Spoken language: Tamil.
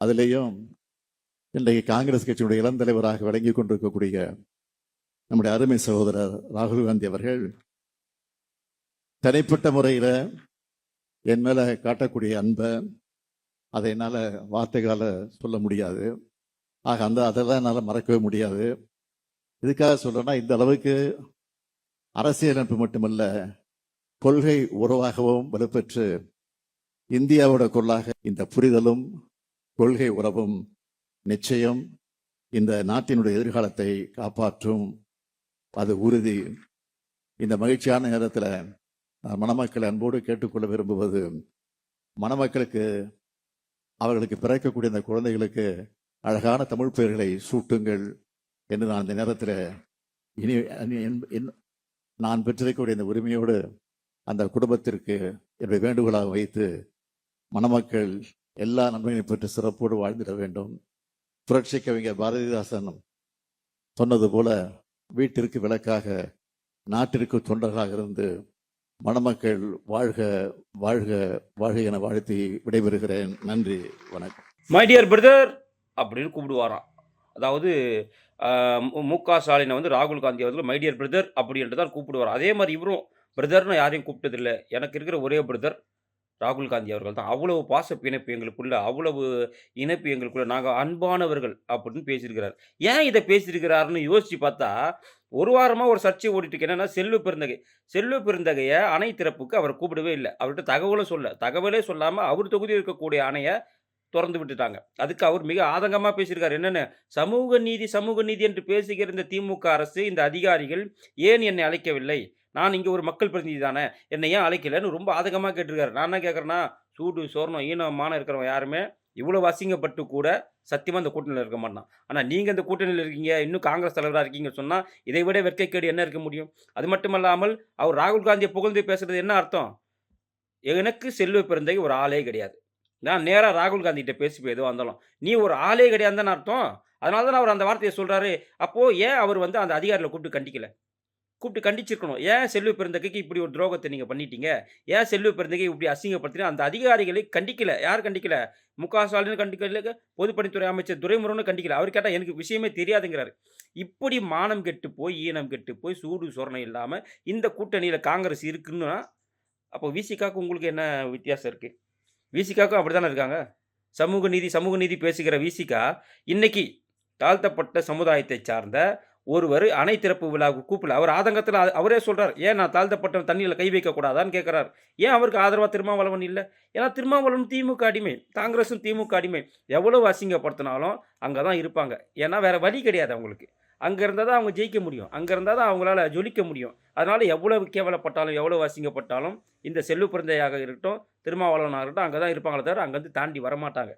அதுலேயும் இன்றைக்கு காங்கிரஸ் கட்சியுடைய இளம் தலைவராக விளங்கி கொண்டிருக்கக்கூடிய நம்முடைய அருமை சகோதரர் ராகுல் காந்தி அவர்கள் தனிப்பட்ட முறையில் என் மேலே காட்டக்கூடிய அன்பை அதை என்னால் வார்த்தைகளால் சொல்ல முடியாது. ஆக அந்த அதெல்லாம் என்னால் மறக்கவே முடியாது. இதுக்காக சொல்றேன்னா இந்த அளவுக்கு அரசியலமைப்பு மட்டுமல்ல கொள்கை உறவாகவும் வலுப்பெற்று இந்தியாவோட கொள்ளாக இந்த புரிதலும் கொள்கை உறவும் நிச்சயம் இந்த நாட்டினுடைய எதிர்காலத்தை காப்பாற்றும். அது உறுதி. இந்த மகிழ்ச்சியான நேரத்தில் நான் மணமக்களை அன்போடு கேட்டுக்கொள்ள விரும்புவது மணமக்களுக்கு அவர்களுக்கு பிறக்கக்கூடிய இந்த குழந்தைகளுக்கு அழகான தமிழ் பெயர்களை சூட்டுங்கள் என்று நான் இந்த நேரத்தில் இனி இனி- என்- என்- நான் பெற்றிருக்கக்கூடிய இந்த உரிமையோடு அந்த குடும்பத்திற்கு என்னுடைய வேண்டுகோளாக வைத்து மணமக்கள் எல்லா நன்மைகளையும் பெற்று சிறப்போடு வாழ்ந்திட வேண்டும். புரட்சி கவிஞர் பாரதிதாசன் சொன்னது போல வீட்டிற்கு விளக்காக நாட்டிற்கு தொண்டர்களாக இருந்து மணமக்கள் வாழ்க வாழ்க வாழ்க என வாழ்த்தி விடைபெறுகிறேன். நன்றி வணக்கம். மை டியர் பிரதர் அப்படின்னு கூப்பிடுவாராம். அதாவது மு- மு க ஸ்டாலினை வந்து ராகுல் காந்தி அவர்கள் மை டியர் பிரதர் அப்படின்ட்டு தான் கூப்பிடுவார் அதே மாதிரி இவரும் பிரதர்னு யாரையும் கூப்பிட்டதில்லை. எனக்கு இருக்கிற ஒரே பிரதர் ராகுல் காந்தி அவர்கள் தான். அவ்வளவு பாச பிணைப்பு எங்களுக்குள்ள அவ்வளவு இணைப்பு எங்களுக்குள்ள நாங்கள் அன்பானவர்கள் அப்படின்னு பேசியிருக்கிறார். ஏன் இதை பேசியிருக்கிறாருன்னு யோசிச்சு பார்த்தா ஒரு வாரமாக ஒரு சர்ச்சை ஓடிட்டு என்னன்னா செல்வ பெருந்தகை. செல்வ பெருந்தகையை அணை திறப்புக்கு அவர் கூப்பிடவே இல்லை. அவர்கிட்ட தகவலும் சொல்ல தகவலே சொல்லாமல் அவர் தொகுதியில் இருக்கக்கூடிய அணையை திறந்து விட்டுட்டாங்க. அதுக்கு அவர் மிக ஆதங்கமாக பேசியிருக்காரு. என்னென்ன? சமூக நீதி சமூக நீதி என்று பேசுகிற இந்த திமுக அரசு இந்த அதிகாரிகள் ஏன் என்னை அழைக்கவில்லை? நான் இங்கே ஒரு மக்கள் பிரதிநிதி தானே. என்னை ஏன் அழைக்கலைன்னு ரொம்ப ஆதங்கமாக கேட்டிருக்காரு. நான் என்ன கேட்குறேன்னா சூடு சோர்ணம் ஈனமான இருக்கிறவங்க யாருமே இவ்வளோ அசிங்கப்பட்டு கூட சத்தியமாக இந்த கூட்டணியில் இருக்க மாட்டான். ஆனால் நீங்கள் இந்த கூட்டணியில் இருக்கீங்க இன்னும் காங்கிரஸ் தலைவராக இருக்கீங்கன்னு சொன்னால் இதை விட வெட்கைக்கேடு என்ன இருக்க முடியும்? அது மட்டும் இல்லாமல் அவர் ராகுல் காந்தியை புகழ்ந்து பேசுறது என்ன அர்த்தம்? எனக்கு செல்வ பிறந்தகை ஒரு ஆளே கிடையாது. நான் நேராக ராகுல் காந்திகிட்ட பேசி போய் எதுவாக இருந்தாலும். நீ ஒரு ஆளே கிடையாதுன்னு அர்த்தம். அதனால தான் அவர் அந்த வார்த்தையை சொல்கிறாரு அப்போது ஏன் அவர் வந்து அந்த அதிகாரியில் கூப்பிட்டு கண்டிக்கல? கூப்பிட்டு கண்டிச்சிருக்கணும். ஏன் செல்வ பிறந்தகைக்கு இப்படி ஒரு துரோகத்தை நீங்கள் பண்ணிட்டீங்க? ஏன் செல்வ பிறந்தக்கு இப்படி அசிங்கப்படுத்தினா அந்த அதிகாரிகளை கண்டிக்கல. யார் கண்டிக்கல? மு ஸ்டாலின் கண்டிக்கல பொதுப்பணித்துறை அமைச்சர் துரைமுருகனும் கண்டிக்கல. அவர் கேட்டால் எனக்கு விஷயமே தெரியாதுங்கிறாரு. இப்படி மானம் கெட்டு போய் ஈனம் கெட்டு போய் சூடு சொரணை இல்லாமல் இந்த கூட்டணியில் காங்கிரஸ் இருக்குன்னா அப்போ விசிகாக்கு உங்களுக்கு என்ன வித்தியாசம் இருக்குது விசிகாவுக்கும் அப்படி தானே இருக்காங்க? சமூக நீதி சமூக நீதி பேசுகிற விசிகா இன்னைக்கு தாழ்த்தப்பட்ட சமுதாயத்தை சார்ந்த ஒருவர் அணை திறப்பு விழாவுக்கு கூப்பிடல. அவர் ஆதங்கத்தில் அவரே சொல்கிறார் ஏன் நான் தாழ்த்தப்பட்ட தண்ணியில் கை வைக்கக்கூடாதான்னு கேட்குறார் ஏன் அவருக்கு ஆதரவாக திருமாவளவன் இல்லை? ஏன்னா திருமாவளவன் திமுக அடிமை காங்கிரஸும் திமுக அடிமை. எவ்வளவு அசிங்கப்படுத்தினாலும் அங்கே தான் இருப்பாங்க. ஏன்னா வேறு வழி கிடையாது அவங்களுக்கு. அங்கே இருந்தால் தான் அவங்க ஜெயிக்க முடியும். அங்கே இருந்தால் தான் அவங்களால ஜொலிக்க முடியும். அதனால் எவ்வளோ கேவலப்பட்டாலும் எவ்வளோ அசிங்கப்பட்டாலும் இந்த செல்வ பிறந்தையாக இருக்கட்டும் திருமாவளவனாக இருக்கட்டும் அங்கே தான் இருப்பாங்களே தவிர அங்கேருந்து தாண்டி வரமாட்டாங்க.